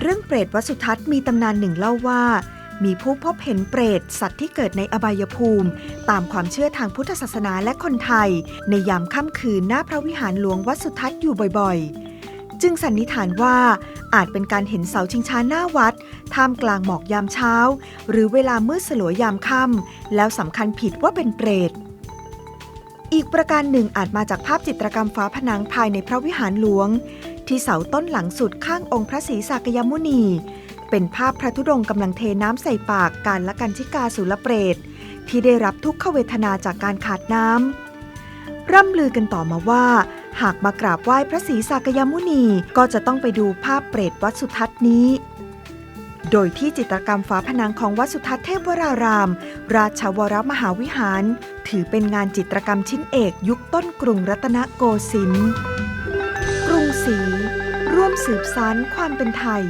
เรื่องเปรตวัสุทัศน์มีตำนานหนึ่งเล่าว่า มีผู้พบเห็นเปรต สัตว์ที่เกิดในอบายภูมิ ตามความเชื่อทางพุทธศาสนาและคนไทย ในยามค่ำคืนหน้าพระวิหารหลวงวัดสุทัศน์อยู่บ่อยๆ จึงสันนิษฐานว่าอาจเป็นการเห็นเสาชิงช้าหน้าวัด ท่ามกลางหมอกยามเช้า หรือเวลามืดสลัวยามค่ำแล้วสำคัญผิดว่าเป็นเปรตอีกประการหนึ่งอาจมาจากภาพจิตรกรรมฝาผนังภายในพระวิหารหลวง ที่เสาต้นหลังสุดข้างองค์พระศรีสากยมุนี เป็นภาพพระธุดงค์กำลังเทน้ำใส่ปากการละกันชิกาสุลเปรตที่ได้รับทุกขเวทนาจากการขาดน้ำ ร่ำลือกันต่อมาว่า หากมากราบไหว้พระศรีสากยมุนีก็จะต้องไปดูภาพเปรตวัดสุทัศน์นี้ โดยที่จิตรกรรมฝาผนังของวัดสุทัศน์เทพวราราม ราชวรมหาวิหาร ถือเป็นงานจิตรกรรมชิ้นเอกยุคต้นกรุงรัตนโกสินทร์ สืบสานความเป็นไทย